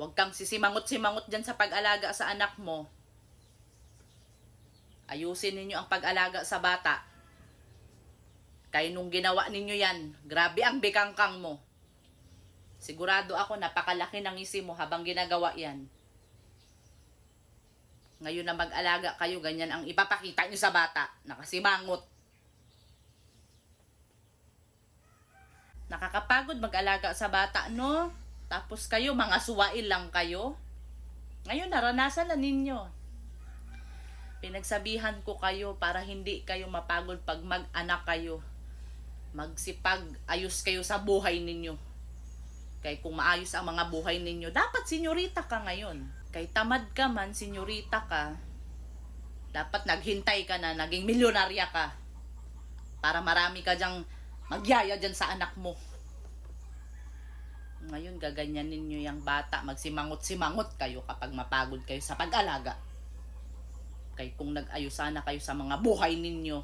Huwag kang sisimangot-simangot dyan sa pag-alaga sa anak mo. Ayusin ninyo ang pag-alaga sa bata. Kaya nung ginawa ninyo yan, grabe ang bikangkang mo. Sigurado ako napakalaki ng isi mo habang ginagawa yan. Ngayon na mag-alaga kayo, ganyan ang ipapakita nyo sa bata. Nakasimangot. Nakakapagod mag-alaga sa bata, no? Tapos kayo, mga suwail lang kayo. Ngayon, naranasan na ninyo. Pinagsabihan ko kayo para hindi kayo mapagod pag mag-anak kayo. Magsipag, ayos kayo sa buhay ninyo. Kay kung maayos ang mga buhay ninyo, dapat senyorita ka ngayon. Kay tamad ka man, senyorita ka, dapat naghintay ka na, naging milyonarya ka. Para marami ka dyang magyaya dyan sa anak mo. Ngayon, gaganyan ninyo yung bata, magsimangot-simangot kayo kapag mapagod kayo sa pag-alaga. Kay kung nag-ayos sana kayo sa mga buhay ninyo,